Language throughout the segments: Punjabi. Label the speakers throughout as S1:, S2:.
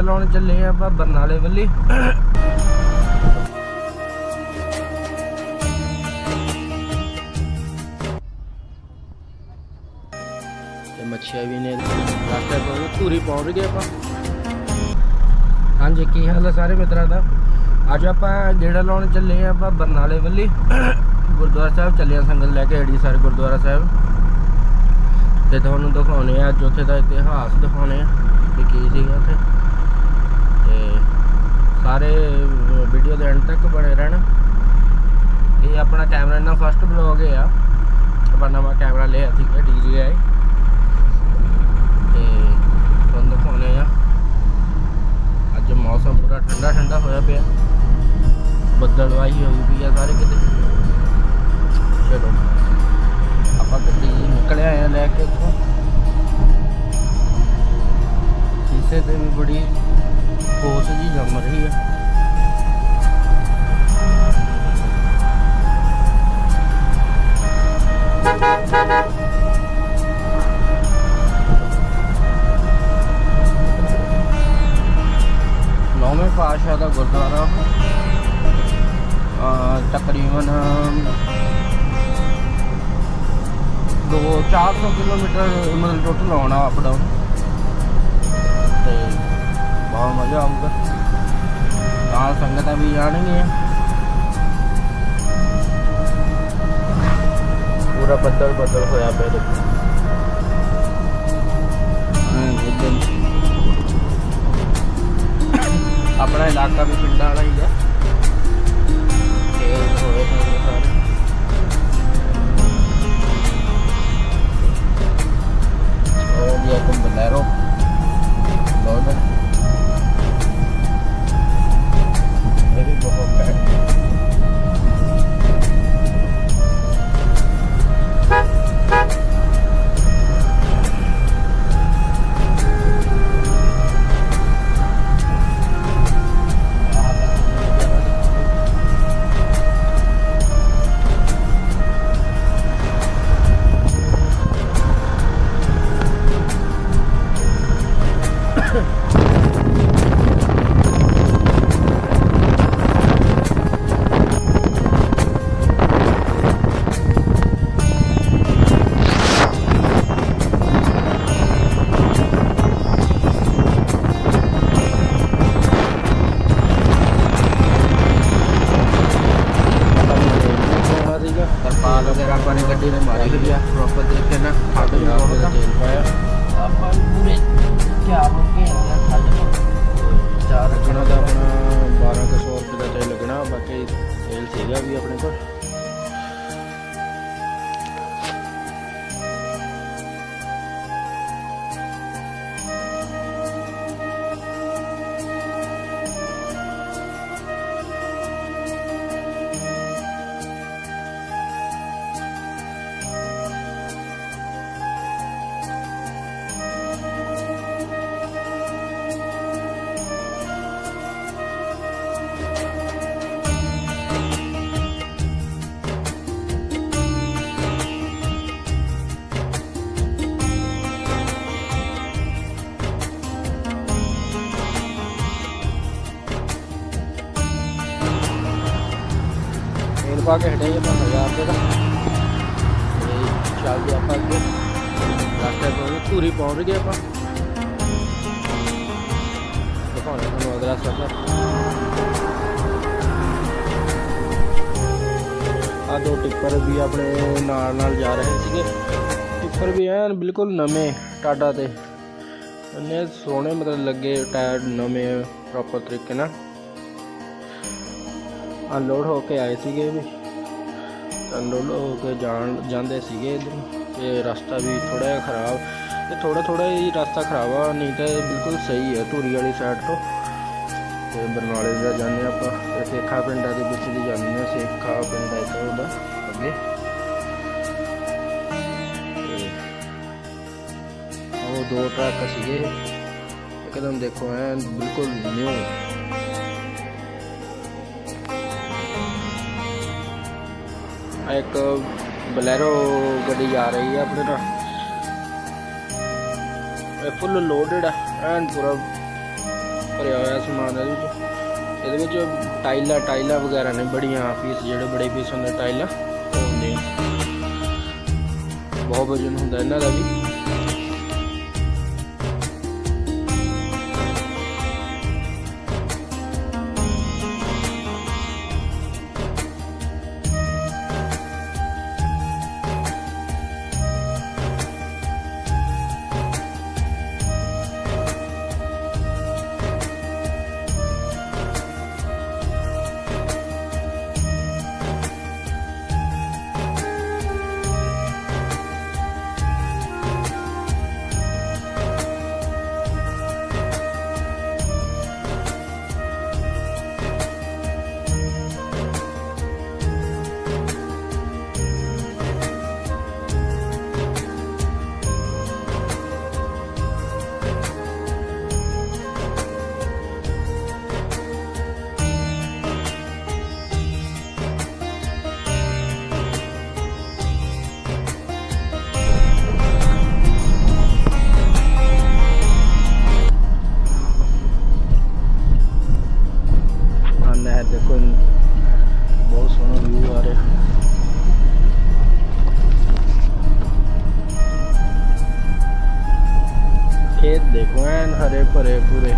S1: ਲਾਉਣ ਚੱਲੇ ਆ ਆਪਾਂ ਬਰਨਾਲੇ ਵੱਲੀ। ਤੇ ਮੱਛੀਆਂ ਵੀ ਨੇ ਰਸਤੇ ਤੋਂ ਧੂਰੀ ਪਹੁੰਚ ਗਏ ਆਪਾਂ। ਹਾਂਜੀ, ਕੀ ਹਾਲ ਹੈ ਸਾਰੇ ਮਿੱਤਰਾਂ ਦਾ? ਅੱਜ ਆਪਾਂ ਗੇੜਾ ਲਾਉਣ ਚੱਲੇ ਆ ਆਪਾਂ ਬਰਨਾਲੇ ਵੱਲੀ। ਗੁਰਦੁਆਰਾ ਸਾਹਿਬ ਚੱਲੇ ਸੰਗਤ ਲੈ ਕੇ ਏੜੀ ਸਾਰੇ ਗੁਰਦੁਆਰਾ ਸਾਹਿਬ। ਤੇ ਤੁਹਾਨੂੰ ਦਿਖਾਉਣੇ ਆ, ਅੱਜ ਉੱਥੇ ਦਾ ਇਤਿਹਾਸ ਦਿਖਾਉਣੇ ਆ ਕਿ ਕੀ ਸੀਗਾ ਉੱਥੇ। ਸਾਰੇ ਵੀਡੀਓ ਦੇ ਐਂਡ ਤੱਕ ਬਣੇ ਰਹਿਣ। ਇਹ ਆਪਣਾ ਕੈਮਰਾ ਨਾਲ ਫਸਟ ਬਲੌਗ ਹੈ ਆ। ਆਪਾਂ ਨਵਾਂ ਕੈਮਰਾ ਲਿਆ ਸੀਗਾ ਆਏ ਤੇ ਤੁਹਾਨੂੰ ਦਿਖਾਉਣੇ ਆ। ਅੱਜ ਮੌਸਮ ਪੂਰਾ ਠੰਡਾ ਠੰਡਾ ਹੋਇਆ ਪਿਆ। ਬੱਦਲਵਾਈ ਹੋਈ ਪਈ ਆ ਸਾਰੇ ਕਿਤੇ। ਚਲੋ, ਆਪਾਂ ਗੱਡੀ ਨਿਕਲਿਆ ਆਏ ਆ ਲੈ ਕੇ ਉੱਥੋਂ ਸ਼ੀਸ਼ੇ ਤੇ ਵੀ ਬੜੀ ਕੋਸ ਜੀ ਜੰਮ ਰਹੀ ਆ। ਨੌਵੇਂ ਪਾਤਸ਼ਾਹ ਦਾ ਗੁਰਦੁਆਰਾ ਤਕਰੀਬਨ ਦੋ 400 ਕਿਲੋਮੀਟਰ ਮਤਲਬ ਟੋਟਲ ਆਉਣਾ ਅਪ ਨਾਲ ਸੰਗਤਾਂ ਵੀ ਆਣਗੀਆਂ ਪੂਰਾ ਬੱਦਲ ਬੱਦਲ ਹੋਇਆ ਪਿਆ ਦੇਖੋ। ਆਪਣਾ ਇਲਾਕਾ ਵੀ ਪਿੰਡਾਂ ਵਾਲਾ ਹੀ ਹੈ ਖੇਤ ਹੋਏ ਸਾਰੇ। ਤੇਲ ਵੀ ਆਪਣੇ ਕੋਲ ਤੇਲ ਪਾ ਕੇ ਹਟਿਆ ਆਪਾਂ 1000 ਰੁਪਏ ਦਾ ਚੱਲਦੇ ਆਪਾਂ ਅੱਗੇ। ਰਸਤੇ ਤੋਂ ਪੂਰੀ ਪਹੁੰਚ ਗਏ ਆਪਾਂ। ਦਿਖਾਉਣਾ ਤੁਹਾਨੂੰ ਅਗਲਾ ਸਫ਼ਰ ਆ ਦੋ ਟਿੱਪਰ ਵੀ ਆਪਣੇ ਨਾਲ ਨਾਲ ਜਾ ਰਹੇ ਸੀਗੇ। ਟਿੱਪਰ ਵੀ ਐਨ ਬਿਲਕੁਲ ਨਵੇਂ ਟਾਟਾ ਤੇ। ਇੰਨੇ ਸੋਹਣੇ ਮਤਲਬ ਲੱਗੇ ਟਾਇਰ ਨਵੇਂ ਪ੍ਰੋਪਰ ਤਰੀਕੇ ਨਾਲ। ਅਨਲੋਡ ਹੋ ਕੇ ਆਏ ਸੀਗੇ ਵੀ। ਅਨਲੋਡ ਹੋ ਕੇ ਜਾਣ, ਜਾਂਦੇ ਸੀਗੇ ਇੱਧਰ। ਤੇ ਰਸਤਾ ਵੀ ਥੋੜਾ ਜਿਹਾ ਖਰਾਬ। ਤੇ ਥੋੜਾ ਥੋੜਾ ਹੀ ਰਸਤਾ ਖਰਾਬ ਆ, ਨਹੀਂ ਤਾਂ ਇਹ ਬਿਲਕੁਲ ਸਹੀ ਹੈ ਧੂਰੀ ਵਾਲੀ ਸਾਈਡ ਤੋਂ। ਤੇ ਬਰਨਾਲੇ ਦਾ ਜਾਂਦੇ ਆਪਾਂ। ਤੇ ਸੇਖਾ ਪਿੰਡਾਂ ਦੇ ਵਿੱਚ ਦੀ ਜਾਂਦੇ ਹਾਂ। ਸੇਖਾ ਪਿੰਡ ਹੈ ਇੱਕ ਉਹਦਾ, ਅੱਗੇ। ਤੇ ਉਹ ਦੋ ਟਰੱਕ ਸੀਗੇ। ਇੱਕਦਮ ਦੇਖੋ ਐ ਬਿਲਕੁਲ ਨਿਊ ਇੱਕ ਬਲੈਰੋ ਗੱਡੀ ਆ ਰਹੀ ਹੈ ਆਪਣੇ ਨਾਲ। ਇਹ ਫੁੱਲ ਲੋਡਡ ਹੈ ਐਨ ਪੂਰਾ ਭਰਿਆ ਹੋਇਆ ਸਮਾਨ ਇਹਦੇ ਵਿੱਚ। ਇਹਦੇ ਵਿੱਚ ਟਾਈਲਾਂ ਟਾਈਲਾਂ ਵਗੈਰਾ ਨੇ ਬੜੀਆਂ ਪੀਸ ਜਿਹੜੇ ਬੜੇ ਪੀਸ ਹੁੰਦੇ ਟਾਈਲਾਂ। ਹੁੰਦੇ ਬਹੁਤ ਵਜਨ ਹੁੰਦਾ ਇਹਨਾਂ ਦਾ ਵੀ। ਖੇਤ ਦੇਖੋ, ਐਨ ਹਰੇ ਭਰੇ ਪੂਰੇ।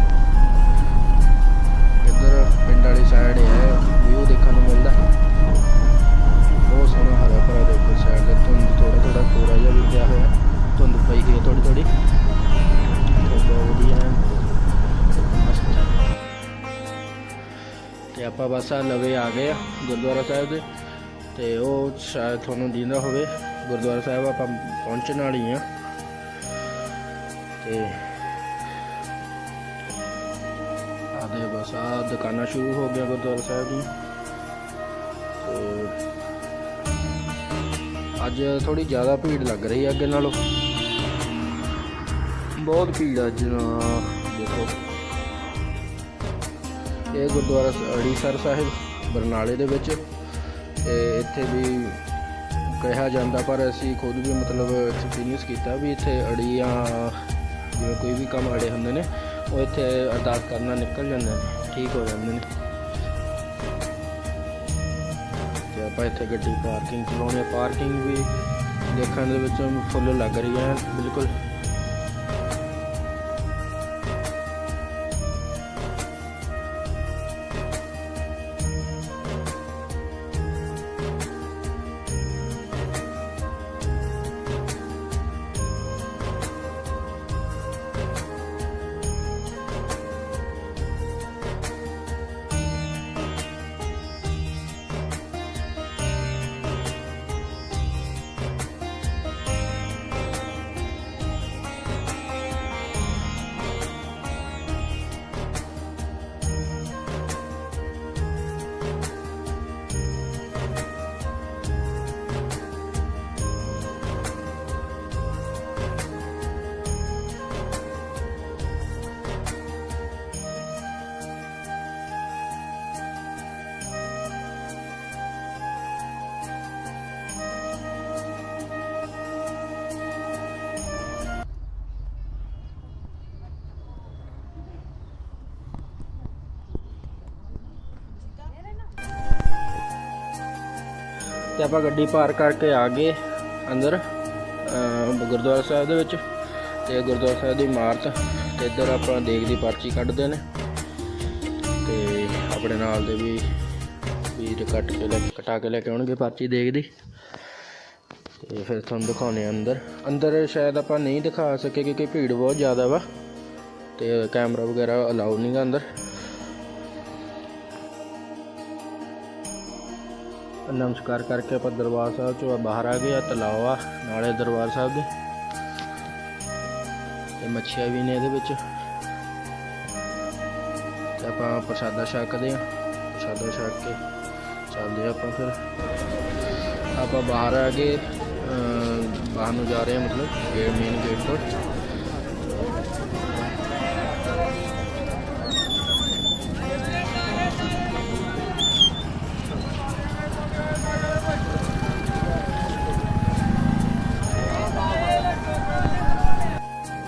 S1: ਇੱਧਰ ਪਿੰਡ ਵਾਲੀ ਸਾਈਡ ਹੈ ਵਿਊ ਦੇਖਣ ਨੂੰ ਮਿਲਦਾ। ਬਹੁਤ ਸੋਹਣਾ ਹਰਾ ਭਰਾ ਦੇਖੋ ਸਾਈਡ ਤੇ, ਧੁੰਦ ਥੋੜਾ ਥੋੜਾ ਕੋਰਾ ਜਿਹਾ ਵੀ ਪਿਆ ਹੋਇਆ। ਧੁੰਦ ਪਈ ਗਈ ਥੋੜੀ ਥੋੜੀ ਬਹੁਤ ਵਧੀਆ ਐਨ ਮਸਤ ਤੇ ਆਪਾਂ ਬਸ ਆ ਲਵੇ ਆ ਗਏ ਆ ਗੁਰਦੁਆਰਾ ਸਾਹਿਬ ਦੇ। ਤੇ ਉਹ ਸ਼ਾਇਦ ਤੁਹਾਨੂੰ ਦਿੰਦਾ ਹੋਵੇ, ਗੁਰਦੁਆਰਾ ਸਾਹਿਬ ਆਪਾਂ ਪਹੁੰਚਣ ਵਾਲੀ ਆ ਤੇ ਆਦੇ ਬਸ ਆ ਦੁਕਾਨਾਂ ਸ਼ੁਰੂ ਹੋ ਗਿਆ ਗੁਰਦੁਆਰਾ ਸਾਹਿਬ ਦੀ। ਤੇ ਅੱਜ ਥੋੜੀ ਜ਼ਿਆਦਾ ਭੀੜ ਲੱਗ ਰਹੀ ਹੈ ਅੱਗੇ ਨਾਲੋਂ। ਬਹੁਤ ਭੀੜ ਆ ਅੱਜ ਦੇਖੋ। ਇਹ ਗੁਰਦੁਆਰਾ ਅੜੀਸਰ ਸਾਹਿਬ, ਬਰਨਾਲੇ ਦੇ ਵਿੱਚ। ਤੇ ਇੱਥੇ ਵੀ ਕਿਹਾ ਜਾਂਦਾ ਪਰ ਅਸੀਂ ਖੁਦ ਵੀ ਮਤਲਬ ਐਕਸਪੀਰੀਅੰਸ ਕੀਤਾ ਵੀ ਇੱਥੇ ਅੜੀਆਂ ਜਿਵੇਂ ਕੋਈ ਵੀ ਕੰਮ ਅੜੇ ਹੁੰਦੇ ਨੇ, ਉਹ ਇੱਥੇ ਅਰਦਾਸ ਕਰਨਾ ਨਿਕਲ ਜਾਂਦੇ ਨੇ। ਠੀਕ ਹੋ ਜਾਂਦੇ ਨੇ। ਤੇ ਆਪਾਂ ਇੱਥੇ ਗੱਡੀ ਪਾਰਕਿੰਗ ਚਲਾਉਣੀ ਹੈ ਪਾਰਕਿੰਗ ਵੀ ਦੇਖਣ ਦੇ ਵਿੱਚ ਫੁੱਲ ਲੱਗ ਰਹੀ ਹੈ, ਬਿਲਕੁਲ। ਤੇ ਆਪਾਂ ਗੱਡੀ ਪਾਰ ਕਰਕੇ ਆ ਗਏ ਅੰਦਰ ਗੁਰਦੁਆਰਾ ਸਾਹਿਬ ਦੇ ਵਿੱਚ ਤੇ ਗੁਰਦੁਆਰਾ ਸਾਹਿਬ ਦੀ ਇਮਾਰਤ ਤੇ ਇੱਧਰ ਆਪਾਂ ਦੇਖ ਦੀ ਪਰਚੀ ਕੱਢਦੇ ਨੇ ਤੇ ਆਪਣੇ ਨਾਲ ਦੇ ਵੀ ਵੀਰ ਕੱਟ ਕੇ ਲੈ ਕਟਾ ਕੇ ਲੈ ਕੇ ਆਉਣਗੇ ਪਰਚੀ ਦੇਖ ਦੀ ਤੇ ਫਿਰ ਤੁਹਾਨੂੰ ਦਿਖਾਉਣੇ ਆ ਅੰਦਰ। ਅੰਦਰ ਸ਼ਾਇਦ ਆਪਾਂ ਨਹੀਂ ਦਿਖਾ ਸਕੇ ਕਿਉਂਕਿ ਭੀੜ ਬਹੁਤ ਜ਼ਿਆਦਾ ਵਾ ਤੇ ਕੈਮਰਾ ਵਗੈਰਾ ਅਲਾਉ ਨਹੀਂਗਾ ਅੰਦਰ। ਨਮਸਕਾਰ ਕਰਕੇ ਆਪਾਂ ਦਰਬਾਰ ਸਾਹਿਬ ਚੋਂ ਬਾਹਰ ਆ ਗਏ ਆ ਤਲਾਅ ਆ ਨਾਲੇ ਦਰਬਾਰ ਸਾਹਿਬ ਦੇ। ਤੇ ਮੱਛੀਆਂ ਵੀ ਨੇ ਇਹਦੇ ਵਿੱਚ। ਤੇ ਆਪਾਂ ਪ੍ਰਸ਼ਾਦਾ ਛਕਦੇ ਆ। ਪ੍ਰਸ਼ਾਦਾ ਛਕ ਕੇ ਚੱਲਦੇ ਆ ਆਪਾਂ ਫਿਰ। ਆਪਾਂ ਬਾਹਰ ਆ ਗਏ ਬਾਹਰ ਨੂੰ ਜਾ ਰਹੇ ਹਾਂ ਮਤਲਬ, ਗੇਟ ਮੇਨ ਗੇਟ ਤੋਂ।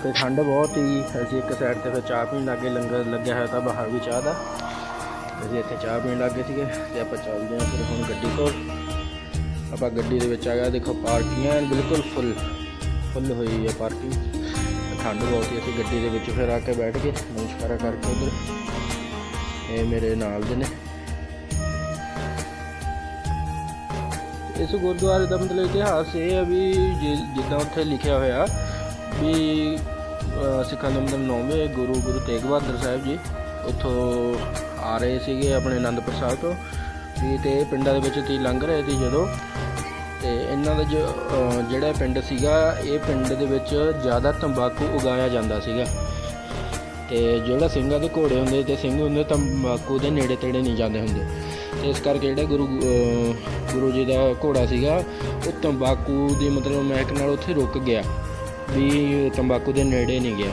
S1: ਤੇ ਠੰਡ ਬਹੁਤ ਹੀ ਅਸੀਂ ਇੱਕ ਸਾਈਡ ਤੇ ਫਿਰ ਚਾਹ ਪੀਣ ਲੱਗੇ ਲੰਗਰ ਲੱਗਿਆ ਹੋਇਆ ਤਾਂ ਬਾਹਰ ਵੀ ਚਾਹ ਦਾ। ਅਸੀਂ ਇੱਥੇ ਚਾਹ ਪੀਣ ਲੱਗੇ ਸੀਗੇ ਤੇ ਆਪਾਂ ਚੱਲਦੇ ਹਾਂ ਫਿਰ ਹੁਣ ਗੱਡੀ ਕੋਲ। ਆਪਾਂ ਗੱਡੀ ਦੇ ਵਿੱਚ ਆ ਗਿਆ ਦੇਖੋ ਪਾਰਕਿੰਗ ਹੈ, ਬਿਲਕੁਲ ਫੁੱਲ ਫੁੱਲ ਹੋਈ ਹੈ ਪਾਰਕਿੰਗ। ਠੰਡ ਬਹੁਤ ਹੀ ਅਸੀਂ ਗੱਡੀ ਦੇ ਵਿੱਚ ਫਿਰ ਆ ਕੇ ਬੈਠ ਕੇ ਨਮਸਕਾਰਾ ਕਰਕੇ ਉਧਰ। ਇਹ ਮੇਰੇ ਨਾਲ ਦੇ ਨੇ। ਇਸ ਗੁਰਦੁਆਰੇ ਦਾ ਮਤਲਬ ਇਤਿਹਾਸ ਇਹ ਹੈ ਵੀ ਜਿ- ਜਿੱਦਾਂ ਉੱਥੇ ਲਿਖਿਆ ਹੋਇਆ ਵੀ ਅਹ ਸਿੱਖਾਂ ਦੇ ਮਤਲਬ ਨੌਵੇਂ ਗੁਰੂ ਗੁਰੂ ਤੇਗ ਬਹਾਦਰ ਸਾਹਿਬ ਜੀ ਉੱਥੋਂ ਆ ਰਹੇ ਸੀਗੇ ਆਪਣੇ ਆਨੰਦਪੁਰ ਸਾਹਿਬ ਤੋਂ। ਵੀ ਤੇ ਪਿੰਡਾਂ ਦੇ ਵਿੱਚ ਤੀ ਲੰਘ ਰਹੇ ਸੀ ਜਦੋਂ। ਤੇ ਇਹਨਾਂ ਦਾ ਜੋ ਜਿਹੜਾ ਪਿੰਡ ਸੀਗਾ, ਇਹ ਪਿੰਡ ਦੇ ਵਿੱਚ ਜ਼ਿਆਦਾ ਤੰਬਾਕੂ ਉਗਾਇਆ ਜਾਂਦਾ ਸੀਗਾ। ਤੇ ਜਿਹੜਾ ਸਿੰਘਾਂ ਦੇ ਘੋੜੇ ਹੁੰਦੇ ਤੇ ਸਿੰਘ ਹੁੰਦੇ ਤੰਬਾਕੂ ਦੇ ਨੇੜੇ ਤੇੜੇ ਨਹੀਂ ਜਾਂਦੇ ਹੁੰਦੇ। ਤੇ ਇਸ ਕਰਕੇ ਜਿਹੜਾ ਗੁਰੂ ਗੁਰੂ ਜੀ ਦਾ ਘੋੜਾ ਸੀਗਾ, ਉਹ ਤੰਬਾਕੂ ਦੀ ਮਤਲਬ ਮਹਿਕ ਨਾਲ ਉੱਥੇ ਰੁਕ ਗਿਆ। ਵੀ ਤੰਬਾਕੂ ਦੇ ਨੇੜੇ ਨਹੀਂ ਗਿਆ।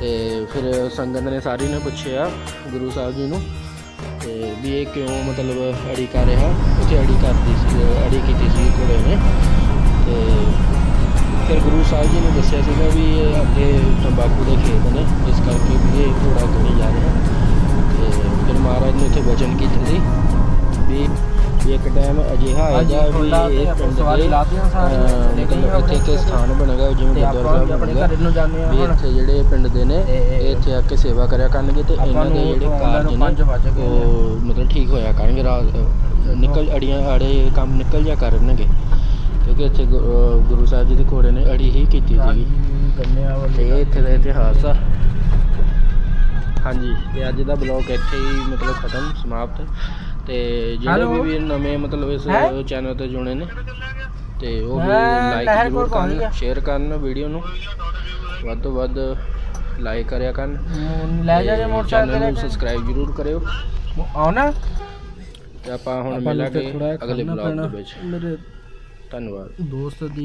S1: ਤੇ ਫਿਰ ਸੰਗਤ ਨੇ ਸਾਰੀ ਨੇ ਪੁੱਛਿਆ ਗੁਰੂ ਸਾਹਿਬ ਜੀ ਨੂੰ ਤੇ ਵੀ ਇਹ ਕਿਉਂ ਮਤਲਬ ਅੜੀ ਕਰ ਰਿਹਾ? ਉੱਥੇ ਅੜੀ ਕਰਦੀ ਸੀ ਅੜੀ ਕੀਤੀ ਸੀ ਘੋੜੇ ਨੇ। ਤੇ ਫਿਰ ਗੁਰੂ ਸਾਹਿਬ ਜੀ ਨੇ ਦੱਸਿਆ ਸੀਗਾ ਵੀ ਇਹ ਅੱਗੇ ਤੰਬਾਕੂ ਦੇ ਖੇਤ ਨੇ ਇਸ ਕਰਕੇ ਵੀ ਇਹ ਘੋੜਾ ਨਹੀਂ ਜਾ ਰਿਹਾ। ਤੇ ਫਿਰ ਮਹਾਰਾਜ ਨੇ ਉੱਥੇ ਵਚਨ ਕੀਤੇ ਸੀ ਵੀ ਇੱਕ ਟਾਈਮ ਅਜਿਹਾ ਆਏਗਾ ਵੀ ਇਹ ਪਿੰਡ ਦੇ ਇੱਥੇ ਇੱਕ ਸਥਾਨ ਬਣੇਗਾ ਜਿਵੇਂ ਗੁਰਦੁਆਰਾ ਸਾਹਿਬ
S2: ਆਪਣੇ
S1: ਬਣੇਗਾ
S2: ਘਰ ਨੂੰ ਜਾਂਦੇ ਆ
S1: ਵੀ ਇੱਥੇ ਜਿਹੜੇ ਪਿੰਡ ਦੇ ਨੇ ਇਹ ਇੱਥੇ ਆ ਕੇ ਸੇਵਾ ਕਰਿਆ ਕਰਨਗੇ ਤੇ ਇਹਨਾਂ ਦੇ ਜਿਹੜੇ ਕਾਰਜ
S2: ਨੂੰ।
S1: ਉਹ ਮਤਲਬ ਠੀਕ ਹੋਇਆ ਕਰਨਗੇ ਰਾਤ ਨਿਕਲ ਅੜੀਆਂ ਆੜੇ ਕੰਮ ਨਿਕਲ ਜਾ ਕਰਨਗੇ ਕਿਉਂਕਿ ਇੱਥੇ ਗੁਰੂ ਸਾਹਿਬ ਜੀ ਦੇ ਘੋੜੇ ਨੇ ਅੜੀ ਹੀ ਕੀਤੀ ਸੀਗੀ ਇਹ ਇੱਥੇ ਦਾ ਇਤਿਹਾਸ ਆ ਹਾਂਜੀ ਤੇ ਅੱਜ ਦਾ ਬਲੌਗ ਇੱਥੇ ਹੀ ਮਤਲਬ ਖਤਮ ਸਮਾਪਤ ਤੇ ਜਿਹੜੇ? ਵੀ ਨਵੇਂ ਮਤਲਬ ਇਸ? ਚੈਨਲ ਤੇ ਜੁੜੇ ਨੇ ਤੇ ਉਹ ਲਾਈਕ ਜ਼ਰੂਰ ਕਰਨ। ਸ਼ੇਅਰ ਕਰਨ ਵੀਡੀਓ ਨੂੰ। ਵੱਧ ਤੋਂ ਵੱਧ ਲਾਈਕ ਕਰਿਆ ਕਰਨ।
S2: ਲੈ ਜਾ ਜੇ ਮੋਟਰਸਾਈਕਲ
S1: ਚੈਨਲ ਨੂੰ
S2: ਤੇ।
S1: ਸਬਸਕ੍ਰਾਈਬ ਜ਼ਰੂਰ ਕਰਿਓ।
S2: ਆਉਣਾ?
S1: ਤੇ ਆਪਾਂ ਹੁਣ ਮਿਲਾਂਗੇ ਅਗਲੇ ਬਲੌਗ। ਦੇ ਵਿੱਚ।
S2: ਮੇਰੇ
S1: ਧੰਨਵਾਦ।
S2: ਦੋਸਤ ਦੀ